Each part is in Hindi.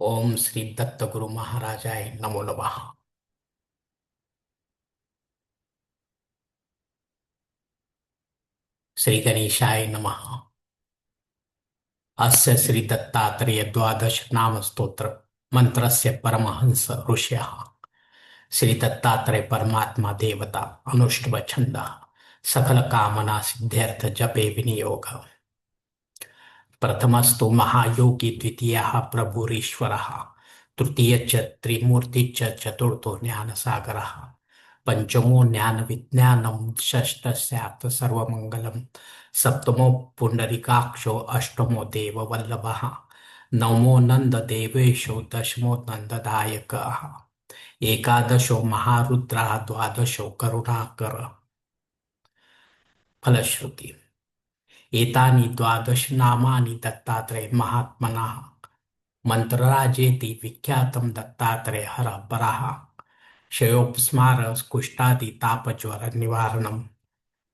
ओम श्री दत्त गुरु महाराजाय नमो नमः। श्री गणेशाय नमः। अस्य श्री दत्तात्रेय द्वादश नाम स्तोत्र, मंत्रस्य परमहंस ऋषयः। श्री दत्तात्रेय परमात्मा देवता अनुष्टव छंद सकल कामना सिद्ध्यर्थ जपे विनियोग। प्रथमस्तु महायोगी द्वितीय प्रभुरीश्वर, तृतीय च त्रिमूर्ति चतुर्थो ज्ञानसागरः पंचमो ज्ञान विज्ञान षष्ठ सर्वमंगलम सप्तमो पुंडरीकाक्षो अष्टमो देव वल्लभ नवमो नंद देवेशो दशमो नंददायक एकादशो महारुद्रा, द्वादशो करुणाकर। फलश्रुति। એતાની દ્વાદશ નામાની દત્તાત્રેય મહાત્મના મંત્રરાજેતિ વિખ્યાતમ દત્તાત્રેય હર પરાહ ક્ષયોપસ્માર કુષ્ટાદિ તાપજ્વર નિવારણમ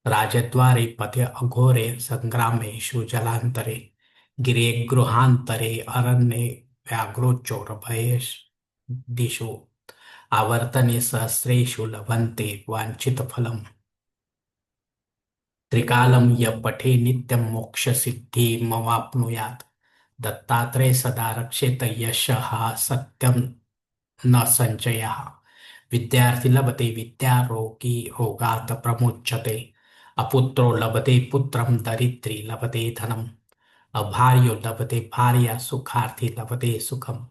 રાજદ્વારે પદે અઘોરે સંગ્રામેશુ જલાંતરે ગિરે ગૃહાંતરે અરણ્ય વ્યાઘ્રોચ્ચોર ભયેશ દિશો આવર્તને સહસ્રેશુ લભંતે વાંછિત ફલમ त्रिकालम य पठे नित्यम मोक्ष सिद्धि मवाप्नुयात दत्तात्रेय सदा रक्षेत यश सत्यम न संचय विद्यार्थी लभते विद्या, रोगी रोगात प्रमुच्यते। अपुत्रो लभते पुत्रम दरिद्री लभते धनम अभार्यो लभते भार्या, सुखार्थी लभते सुखम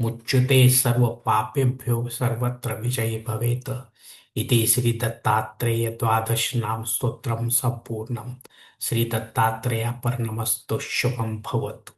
मुच्युते सर्व पापेभ्यो सर्वत्र विजयी भवेत। इति श्री दत्तात्रेय द्वादश नाम स्तोत्रम संपूर्णम श्री दत्तात्रेय पर नमस्तु शुभम भवतु।